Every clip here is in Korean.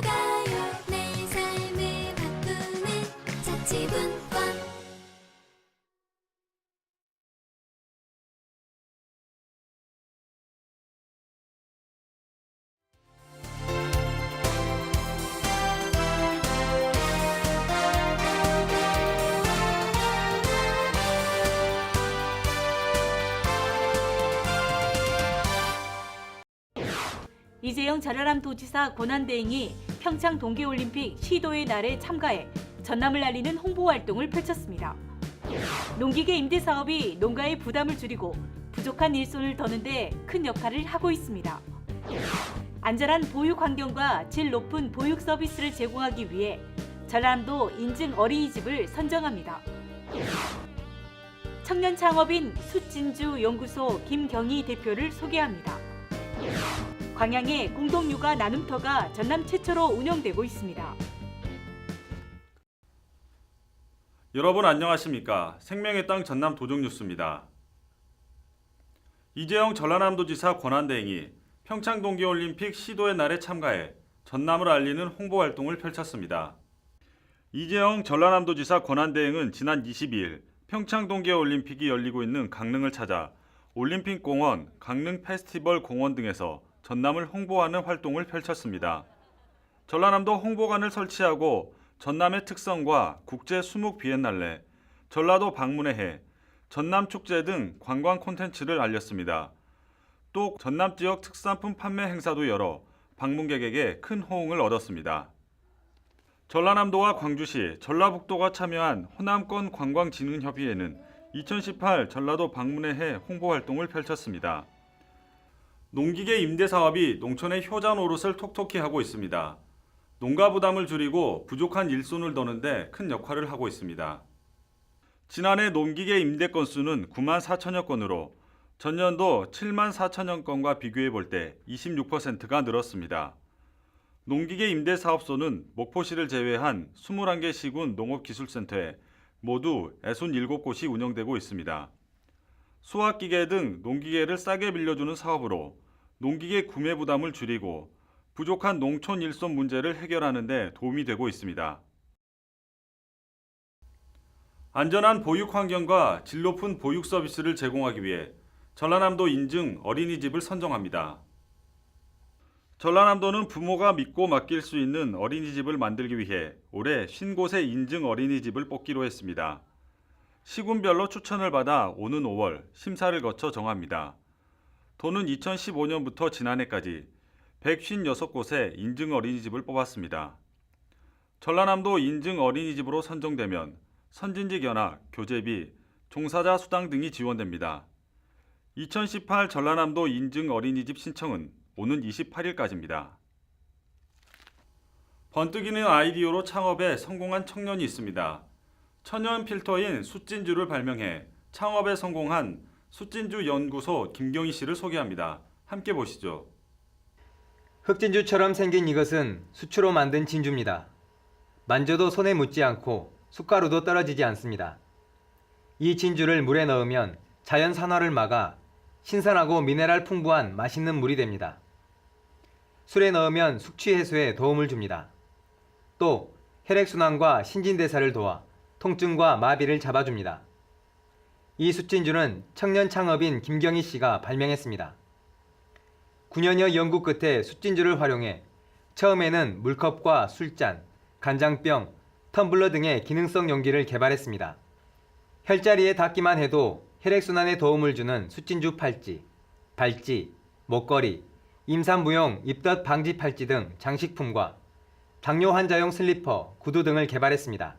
が 이재영 전라남 도지사 권한대행이 평창 동계올림픽 시도의 날에 참가해 전남을 알리는 홍보 활동을 펼쳤습니다. 농기계 임대 사업이 농가의 부담을 줄이고 부족한 일손을 더는데 큰 역할을 하고 있습니다. 안전한 보육 환경과 질 높은 보육 서비스를 제공하기 위해 전남도 인증 어린이집을 선정합니다. 청년 창업인 숫진주 연구소 김경희 대표를 소개합니다. 광양에 공동 육아 나눔터가 전남 최초로 운영되고 있습니다. 여러분 안녕하십니까? 생명의 땅 전남 도정 뉴스입니다. 이재영 전라남도지사 권한대행이 평창 동계올림픽 시도의 날에 참가해 전남을 알리는 홍보 활동을 펼쳤습니다. 이재영 전라남도지사 권한대행은 지난 22일 평창 동계올림픽이 열리고 있는 강릉을 찾아 올림픽 공원, 강릉 페스티벌 공원 등에서 전남을 홍보하는 활동을 펼쳤습니다. 전라남도 홍보관을 설치하고 전남의 특성과 국제 수목 비엔날레, 전라도 방문의 해, 전남 축제 등 관광 콘텐츠를 알렸습니다. 또 전남 지역 특산품 판매 행사도 열어 방문객에게 큰 호응을 얻었습니다. 전라남도와 광주시, 전라북도가 참여한 호남권 관광진흥협의회는 2018 전라도 방문의 해 홍보 활동을 펼쳤습니다. 농기계 임대 사업이 농촌의 효자 노릇을 톡톡히 하고 있습니다. 농가 부담을 줄이고 부족한 일손을 더는데 큰 역할을 하고 있습니다. 지난해 농기계 임대 건수는 9만 4천여 건으로 전년도 7만 4천여 건과 비교해 볼 때 26%가 늘었습니다. 농기계 임대 사업소는 목포시를 제외한 21개 시군 농업기술센터에 모두 67곳이 운영되고 있습니다. 수확기계 등 농기계를 싸게 빌려주는 사업으로 농기계 구매 부담을 줄이고 부족한 농촌 일손 문제를 해결하는 데 도움이 되고 있습니다. 안전한 보육 환경과 질 높은 보육 서비스를 제공하기 위해 전라남도 인증 어린이집을 선정합니다. 전라남도는 부모가 믿고 맡길 수 있는 어린이집을 만들기 위해 올해 50곳의 인증 어린이집을 뽑기로 했습니다. 시군별로 추천을 받아 오는 5월 심사를 거쳐 정합니다. 도는 2015년부터 지난해까지 156곳의 인증 어린이집을 뽑았습니다. 전라남도 인증 어린이집으로 선정되면 선진직 연합, 교재비, 종사자 수당 등이 지원됩니다. 2018 전라남도 인증 어린이집 신청은 오는 28일까지입니다. 번뜩이는 아이디어로 창업에 성공한 청년이 있습니다. 천연 필터인 숫진주를 발명해 창업에 성공한 숫진주 연구소 김경희 씨를 소개합니다. 함께 보시죠. 흑진주처럼 생긴 이것은 수초로 만든 진주입니다. 만져도 손에 묻지 않고 숟가루도 떨어지지 않습니다. 이 진주를 물에 넣으면 자연 산화를 막아 신선하고 미네랄 풍부한 맛있는 물이 됩니다. 술에 넣으면 숙취 해소에 도움을 줍니다. 또 혈액순환과 신진대사를 도와 통증과 마비를 잡아줍니다. 이 숫진주는 청년 창업인 김경희 씨가 발명했습니다. 9년여 연구 끝에 숫진주를 활용해 처음에는 물컵과 술잔, 간장병, 텀블러 등의 기능성 용기를 개발했습니다. 혈자리에 닿기만 해도 혈액순환에 도움을 주는 숫진주 팔찌, 발찌, 목걸이, 임산부용 입덧 방지 팔찌 등 장식품과 당뇨 환자용 슬리퍼, 구두 등을 개발했습니다.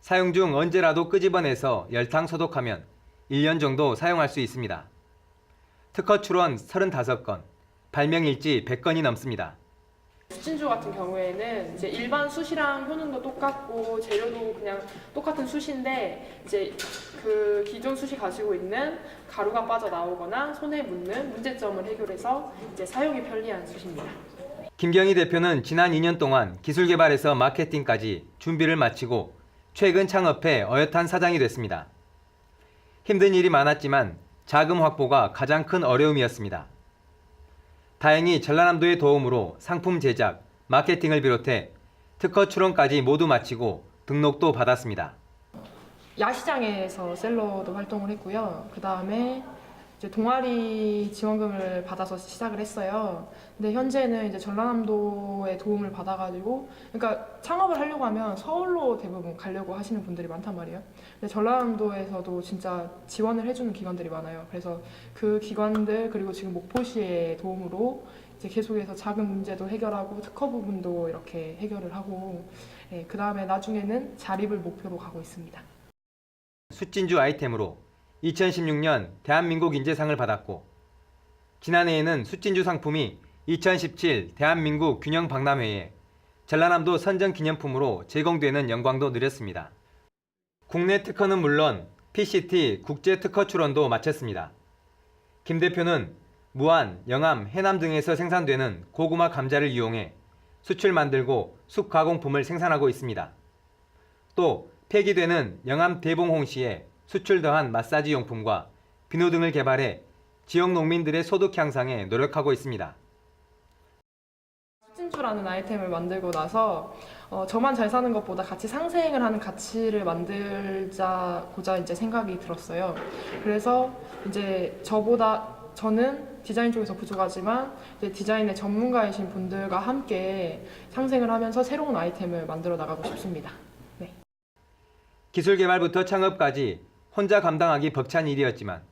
사용 중 언제라도 끄집어내서 열탕 소독하면 1년 정도 사용할 수 있습니다. 특허 출원 35건, 발명 일지 100건이 넘습니다. 숫진주 같은 경우에는 이제 일반 숯이랑 효능도 똑같고 재료도 그냥 똑같은 숯인데 이제 그 기존 숯이 가지고 있는 가루가 빠져나오거나 손에 묻는 문제점을 해결해서 이제 사용이 편리한 숯입니다. 김경희 대표는 지난 2년 동안 기술 개발에서 마케팅까지 준비를 마치고 최근 창업해 어엿한 사장이 됐습니다. 힘든 일이 많았지만 자금 확보가 가장 큰 어려움이었습니다. 다행히 전라남도의 도움으로 상품 제작, 마케팅을 비롯해 특허 출원까지 모두 마치고 등록도 받았습니다. 야시장에서 셀러도 활동을 했고요. 그 다음에 이제 동아리 지원금을 받아서 시작을 했어요. 근데 현재는 이제 전라남도의 도움을 받아가지고, 그러니까 창업을 하려고 하면 서울로 대부분 가려고 하시는 분들이 많단 말이에요. 근데 전라남도에서도 진짜 지원을 해주는 기관들이 많아요. 그래서 그 기관들 그리고 지금 목포시의 도움으로 이제 계속해서 자금 문제도 해결하고 특허 부분도 이렇게 해결을 하고 예, 그 다음에 나중에는 자립을 목표로 가고 있습니다. 숫진주 아이템으로 2016년 대한민국 인재상을 받았고 지난해에는 숫진주 상품이 2017 대한민국 균형 박람회에 전라남도 선정 기념품으로 제공되는 영광도 누렸습니다. 국내 특허는 물론 PCT 국제 특허 출원도 마쳤습니다. 김 대표는 무안, 영암, 해남 등에서 생산되는 고구마 감자를 이용해 수출 만들고 숲 가공품을 생산하고 있습니다. 또 폐기되는 영암 대봉홍시에 수출 더한 마사지 용품과 비누 등을 개발해 지역 농민들의 소득 향상에 노력하고 있습니다. 수진주라는 아이템을 만들고 나서 어, 저만 잘 사는 것보다 같이 상생을 하는 가치를 만들자고자 이제 생각이 들었어요. 그래서 이제 저보다 저는 디자인 쪽에서 부족하지만 이제 디자인의 전문가이신 분들과 함께 상생을 하면서 새로운 아이템을 만들어 나가고 싶습니다. 기술 개발부터 창업까지 혼자 감당하기 벅찬 일이었지만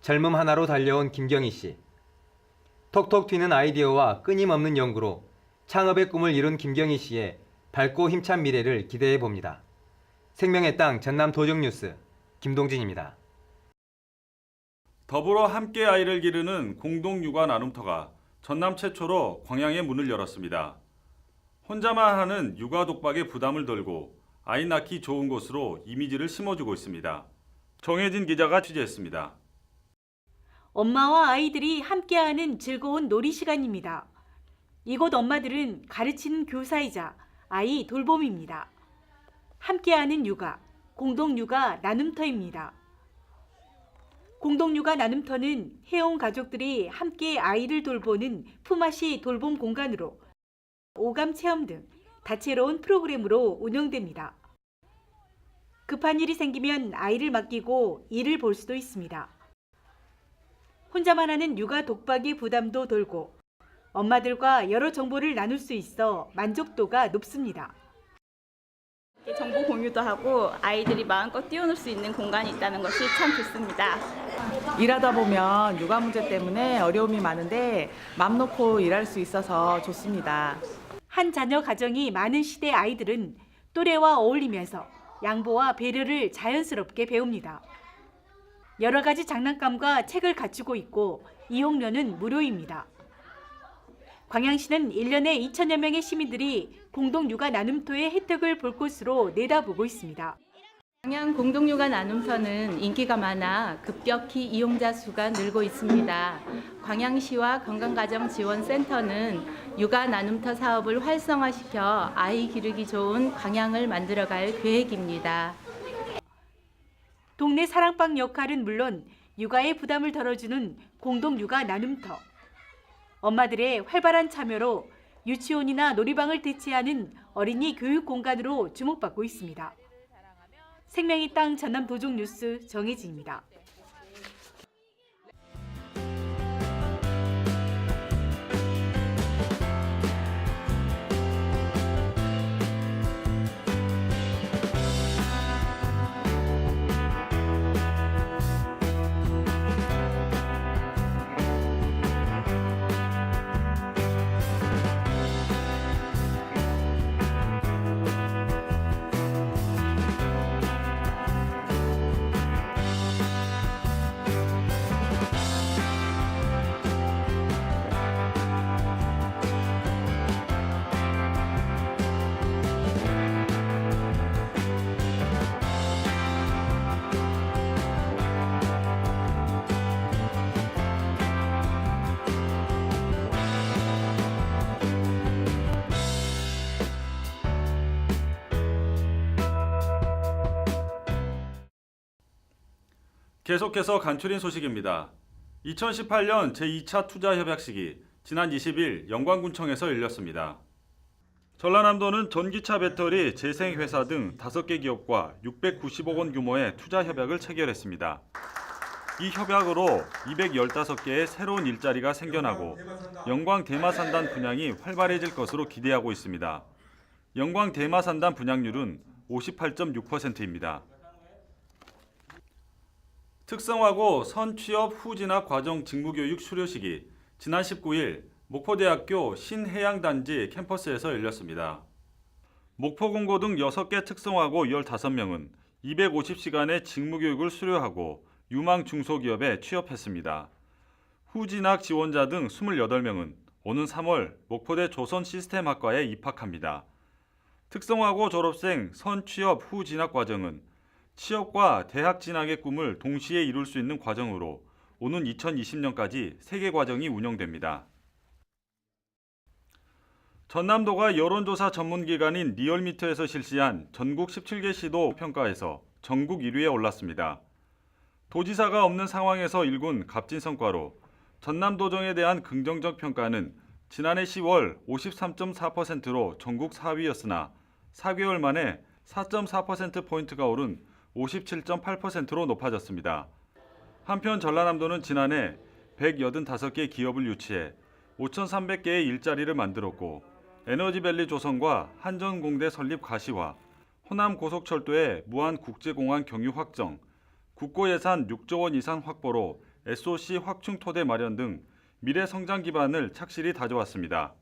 젊음 하나로 달려온 김경희 씨. 톡톡 튀는 아이디어와 끊임없는 연구로 창업의 꿈을 이룬 김경희 씨의 밝고 힘찬 미래를 기대해 봅니다. 생명의 땅 전남 도정뉴스 김동진입니다. 더불어 함께 아이를 기르는 공동 육아 나눔터가 전남 최초로 광양에 문을 열었습니다. 혼자만 하는 육아 독박의 부담을 덜고 아이 낳기 좋은 곳으로 이미지를 심어주고 있습니다. 정혜진 기자가 취재했습니다. 엄마와 아이들이 함께하는 즐거운 놀이 시간입니다. 이곳 엄마들은 가르치는 교사이자 아이 돌봄입니다. 함께하는 육아, 공동 육아 나눔터입니다. 공동 육아 나눔터는 해온 가족들이 함께 아이를 돌보는 품앗이 돌봄 공간으로 오감 체험 등 다채로운 프로그램으로 운영됩니다. 급한 일이 생기면 아이를 맡기고 일을 볼 수도 있습니다. 혼자만 하는 육아 독박의 부담도 덜고 엄마들과 여러 정보를 나눌 수 있어 만족도가 높습니다. 정보 공유도 하고 아이들이 마음껏 뛰어놀 수 있는 공간이 있다는 것이 참 좋습니다. 일하다 보면 육아 문제 때문에 어려움이 많은데 맘 놓고 일할 수 있어서 좋습니다. 한 자녀 가정이 많은 시대 아이들은 또래와 어울리면서 양보와 배려를 자연스럽게 배웁니다. 여러 가지 장난감과 책을 갖추고 있고 이용료는 무료입니다. 광양시는 1년에 2천여 명의 시민들이 공동 육아 나눔토의 혜택을 볼 곳으로 내다보고 있습니다. 광양 공동육아 나눔터는 인기가 많아 급격히 이용자 수가 늘고 있습니다. 광양시와 건강가정지원센터는 육아 나눔터 사업을 활성화시켜 아이 기르기 좋은 광양을 만들어갈 계획입니다. 동네 사랑방 역할은 물론 육아의 부담을 덜어주는 공동 육아 나눔터. 엄마들의 활발한 참여로 유치원이나 놀이방을 대체하는 어린이 교육 공간으로 주목받고 있습니다. 생명의 땅 전남 도종 뉴스 정혜진입니다. 계속해서 간추린 소식입니다. 2018년 제2차 투자 협약식이 지난 20일 영광군청에서 열렸습니다. 전라남도는 전기차 배터리 재생회사 등 5개 기업과 690억 원 규모의 투자 협약을 체결했습니다. 이 협약으로 215개의 새로운 일자리가 생겨나고 영광 대마산단 분양이 활발해질 것으로 기대하고 있습니다. 영광 대마산단 분양률은 58.6%입니다. 특성화고 선취업 후 진학 과정 직무교육 수료식이 지난 19일 목포대학교 신해양단지 캠퍼스에서 열렸습니다. 목포공고 등 6개 특성화고 15명은 250시간의 직무교육을 수료하고 유망 중소기업에 취업했습니다. 후진학 지원자 등 28명은 오는 3월 목포대 조선시스템학과에 입학합니다. 특성화고 졸업생 선취업 후 진학 과정은 취업과 대학 진학의 꿈을 동시에 이룰 수 있는 과정으로 오는 2020년까지 3개 과정이 운영됩니다. 전남도가 여론조사 전문기관인 리얼미터에서 실시한 전국 17개 시도 평가에서 전국 1위에 올랐습니다. 도지사가 없는 상황에서 일군 값진 성과로 전남도정에 대한 긍정적 평가는 지난해 10월 53.4%로 전국 4위였으나 4개월 만에 4.4%포인트가 오른 57.8%로 높아졌습니다. 한편 전라남도는 지난해 185개 기업을 유치해 5,300개의 일자리를 만들었고 에너지밸리 조성과 한전공대 설립 가시화, 호남 고속철도의 무한 국제공항 경유 확정, 국고 예산 6조 원 이상 확보로 SOC 확충 토대 마련 등 미래 성장 기반을 착실히 다져왔습니다.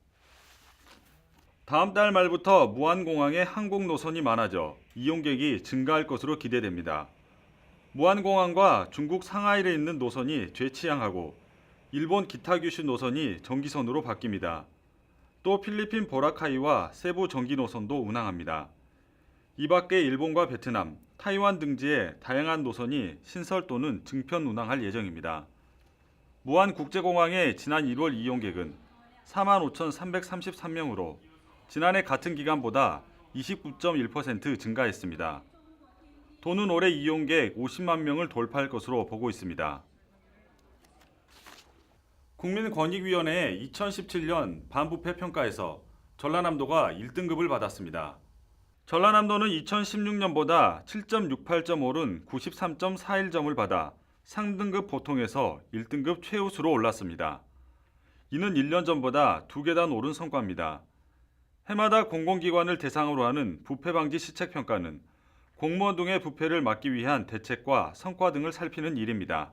다음 달 말부터 무안공항에 항공 노선이 많아져 이용객이 증가할 것으로 기대됩니다. 무안공항과 중국 상하이에 있는 노선이 죄치양하고 일본 기타 규슈 노선이 정기선으로 바뀝니다. 또 필리핀 보라카이와 세부 정기 노선도 운항합니다. 이 밖에 일본과 베트남, 타이완 등지의 다양한 노선이 신설 또는 증편 운항할 예정입니다. 무안 국제공항의 지난 1월 이용객은 45,333명으로 지난해 같은 기간보다 29.1% 증가했습니다. 도는 올해 이용객 50만 명을 돌파할 것으로 보고 있습니다. 국민권익위원회의 2017년 반부패 평가에서 전라남도가 1등급을 받았습니다. 전라남도는 2016년보다 7.68점 오른 93.41점을 받아 상등급 보통에서 1등급 최우수로 올랐습니다. 이는 1년 전보다 두 계단 오른 성과입니다. 해마다 공공기관을 대상으로 하는 부패 방지 시책 평가는 공무원 등의 부패를 막기 위한 대책과 성과 등을 살피는 일입니다.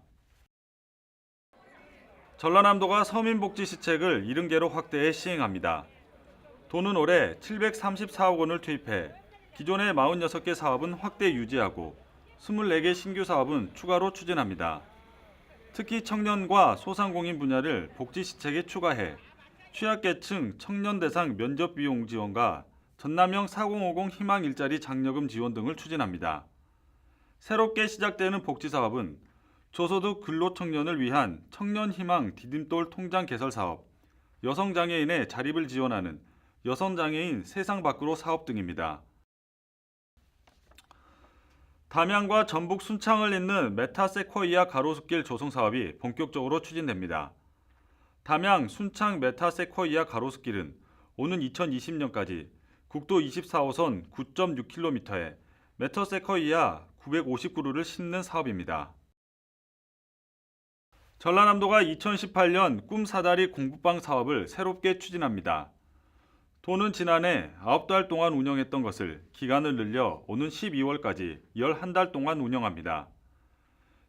전라남도가 서민복지 시책을 70개로 확대해 시행합니다. 도는 올해 734억 원을 투입해 기존의 46개 사업은 확대 유지하고 24개 신규 사업은 추가로 추진합니다. 특히 청년과 소상공인 분야를 복지 시책에 추가해 취약계층 청년 대상 면접 비용 지원과 전남형 4050 희망 일자리 장려금 지원 등을 추진합니다. 새롭게 시작되는 복지 사업은 저소득 근로 청년을 위한 청년 희망 디딤돌 통장 개설 사업, 여성 장애인의 자립을 지원하는 여성 장애인 세상 밖으로 사업 등입니다. 담양과 전북 순창을 잇는 메타세코이아 가로수길 조성 사업이 본격적으로 추진됩니다. 담양 순창 메타세코이아 가로수길은 오는 2020년까지 국도 24호선 9.6km에 메타세코이아 950그루를 심는 사업입니다. 전라남도가 2018년 꿈 사다리 공부방 사업을 새롭게 추진합니다. 도는 지난해 9달 동안 운영했던 것을 기간을 늘려 오는 12월까지 11달 동안 운영합니다.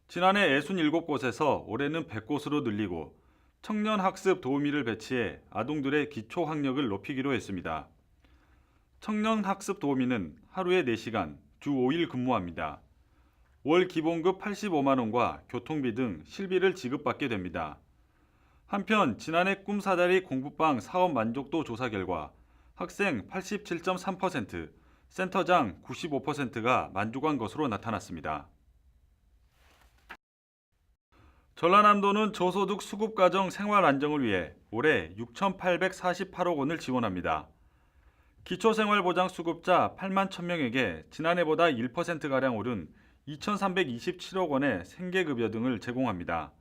지난해 67곳에서 올해는 100곳으로 늘리고 청년 학습 도우미를 배치해 아동들의 기초 학력을 높이기로 했습니다. 청년 학습 도우미는 하루에 4시간, 주 5일 근무합니다. 월 기본급 85만 원과 교통비 등 실비를 지급받게 됩니다. 한편 지난해 꿈사다리 공부방 사업 만족도 조사 결과 학생 87.3%, 센터장 95%가 만족한 것으로 나타났습니다. 전라남도는 저소득 수급가정 생활 안정을 위해 올해 6,848억 원을 지원합니다. 기초생활보장 수급자 8만 1,000명에게 지난해보다 1%가량 오른 2,327억 원의 생계급여 등을 제공합니다.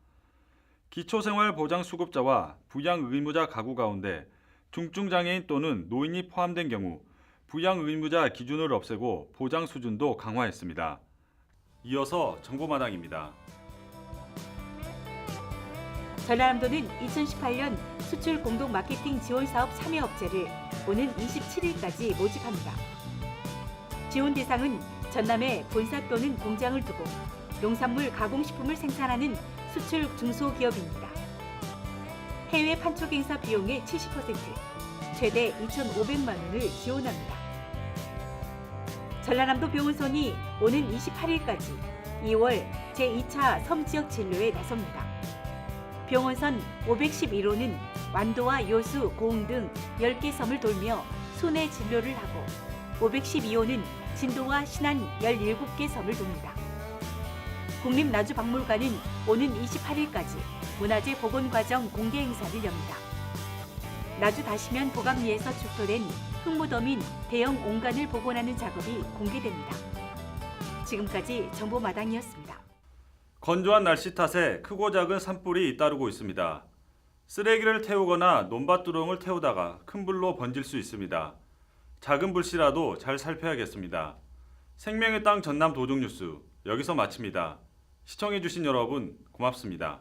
기초생활보장 수급자와 부양 의무자 가구 가운데 중증장애인 또는 노인이 포함된 경우 부양 의무자 기준을 없애고 보장 수준도 강화했습니다. 이어서 정보마당입니다. 전라남도는 2018년 수출 공동 마케팅 지원 사업 참여 업체를 오는 27일까지 모집합니다. 지원 대상은 전남에 본사 또는 공장을 두고 농산물 가공식품을 생산하는 수출 중소기업입니다. 해외 판촉 행사 비용의 70%, 최대 2,500만 원을 지원합니다. 전라남도 병원선이 오는 28일까지 2월 제2차 섬지역 진료에 나섭니다. 병원선 511호는 완도와 요수, 고흥 등 10개 섬을 돌며 순회 진료를 하고 512호는 진도와 신안 17개 섬을 돕니다. 국립나주박물관은 오는 28일까지 문화재 복원과정 공개 행사를 엽니다. 나주 다시면 보감리에서 출토된 흙무덤인 대형 옹간을 복원하는 작업이 공개됩니다. 지금까지 정보마당이었습니다. 건조한 날씨 탓에 크고 작은 산불이 잇따르고 있습니다. 쓰레기를 태우거나 논밭두렁을 태우다가 큰 불로 번질 수 있습니다. 작은 불씨라도 잘 살펴야겠습니다. 생명의 땅 전남 도둑뉴스 여기서 마칩니다. 시청해주신 여러분 고맙습니다.